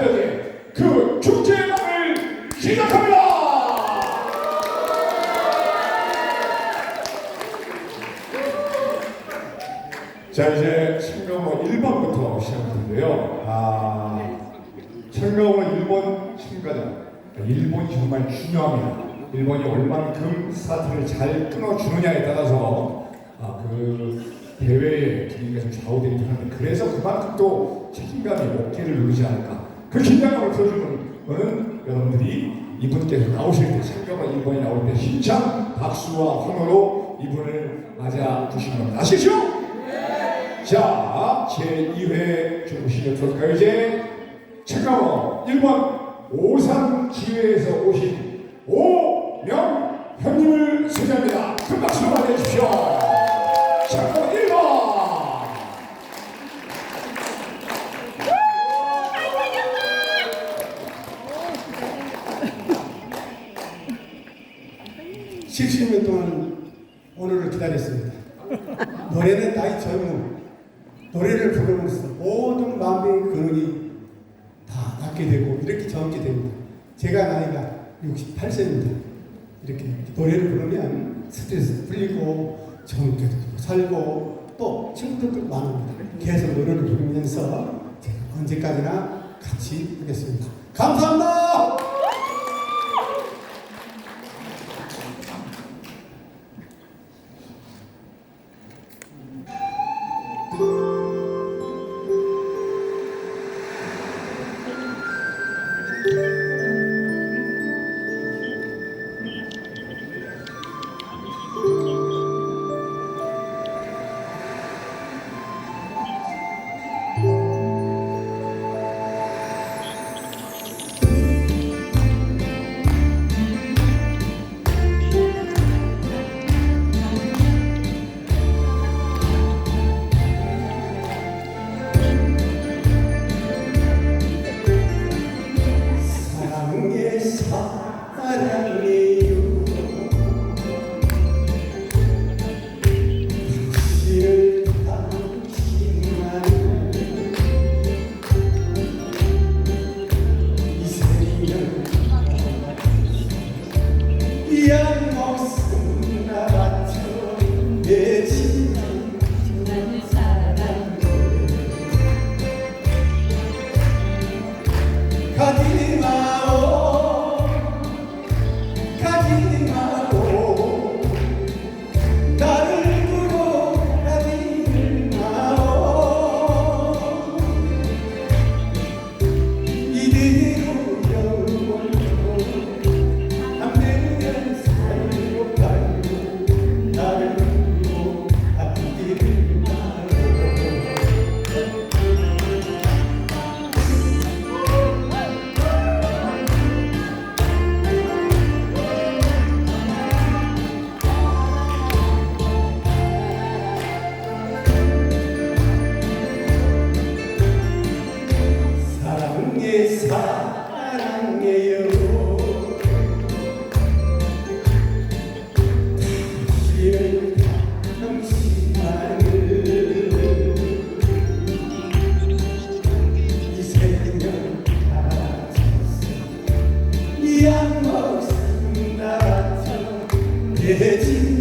가요제 그 축제를 시작합니다. 자 이제 청강호 1번부터 시작하는데요. 아 청강호 1번 참가자 일본이 정말 중요합니다. 일본이 얼만큼 스타트를 잘 끊어주느냐에 따라서 아, 그 대회의 분위기가 좀 좌우되긴 하는데 그래서 그만큼 또 책임감이 어깨를 누르지 않을까 그 긴장감을 풀어주는 거는 여러분들이 이분께서 나오실 때 청강호 1번이 나올 때 힘찬 박수와 환호로 이분을 맞아 주시는 겁니다. 아시죠? 자, 제2회 중부시력 가요제 책가원 1번 오산 지회에서 오신 오명현님을 소개합니다. 큰 박수 70년 동안 오늘을 기다렸습니다. 노래는 나의 젊음, 노래를 부르면서 모든 마음의 근원이 다 낫게 되고 이렇게 젊게 됩니다. 제가 나이가 68세입니다. 이렇게 노래를 부르면 스트레스 풀리고 젊게 살고 또 친구들도 많습니다. 계속 노래를 부르면서 제가 언제까지나 같이 하겠습니다. 감사합니다! 사랑 Maui, Maui. Oh, oh, oh. 사랑해 사랑해요. 당신을 당신만을 이 생명 가졌어. 이한 목숨 나바쳐 내진